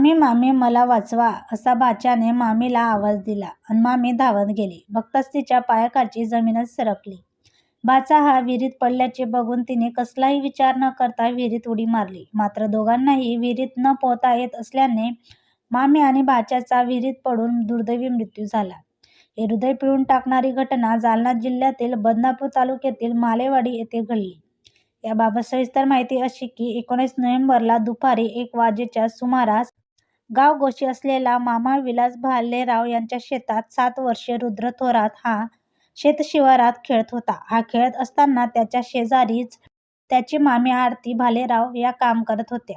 मामी मामी मला वाचवा असा भाच्याने मामीला आवाज दिला आणि मामी धावत गेली. बघताच तिच्या पायाखालची जमीनच सरकली. बाचा हा विहिरीत पडल्याचे बघून तिने कसलाही विचार न करता विहिरीत उडी मारली. मात्र दोघांनाही विहिरीत न पोहता येत असल्याने मामी आणि भाच्याचा विहिरीत पडून दुर्दैवी मृत्यू झाला. हे हृदय पिळून टाकणारी घटना जालना जिल्ह्यातील बदनापूर तालुक्यातील मालेवाडी येथे घडली. याबाबत सविस्तर माहिती अशी की एकोणीस नोव्हेंबरला दुपारी एक वाजेच्या सुमारास गाव गोशी असलेला मामा विलास भालेराव यांच्या शेतात सात वर्षे रुद्र थोरात हा शेतशिवारात खेळत होता. हा खेळत असताना त्याच्या शेजारीच त्याची मामी आरती भालेराव या काम करत होत्या.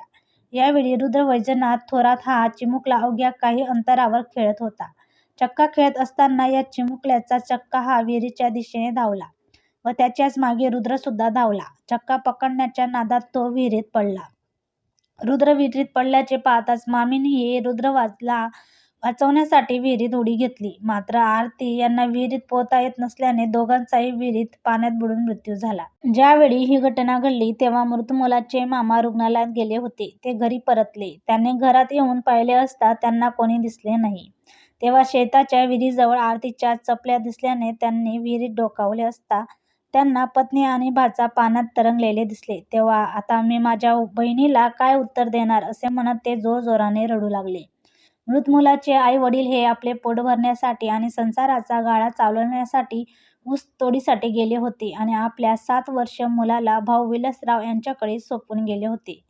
यावेळी रुद्र वैजनाथ थोरात हा चिमुकला अवघ्या काही अंतरावर खेळत होता. चक्का खेळत असताना या चिमुकल्याचा चक्का हा विहिरीच्या दिशेने धावला व त्याच्याच मागे रुद्रसुद्धा धावला. चक्का पकडण्याच्या नादात तो विहिरीत पडला. रुद्र विहिरीत पडल्याचे पाहताच मामीनेही रुद्र वाचला वाचवण्यासाठी विहिरीत उडी घेतली. मात्र आरती यांना विहिरीत पोहता येत नसल्याने दोघांचाही विहिरीत पाण्यात बुडून मृत्यू झाला. ज्यावेळी ही घटना घडली तेव्हा मृत मुलाचे मामा रुग्णालयात गेले होते. ते घरी परतले. त्यांनी घरात येऊन पाहिले असता त्यांना कोणी दिसले नाही. तेव्हा शेताच्या विहिरीजवळ आरतीच्या चपल्या दिसल्याने त्यांनी विहिरीत डोकावले असता त्यांना पत्नी आणि भाचा पाण्यात तरंगलेले दिसले. तेव्हा आता मी माझ्या बहिणीला काय उत्तर देणार असे म्हणत ते जोरजोराने रडू लागले. मृत मुलाचे आई वडील हे आपले पोट भरण्यासाठी आणि संसाराचा गाळा चालवण्यासाठी ऊस तोडीसाठी गेले होते आणि आपल्या सात वर्ष मुलाला भाऊ विलासराव यांच्याकडे सोपवून गेले होते.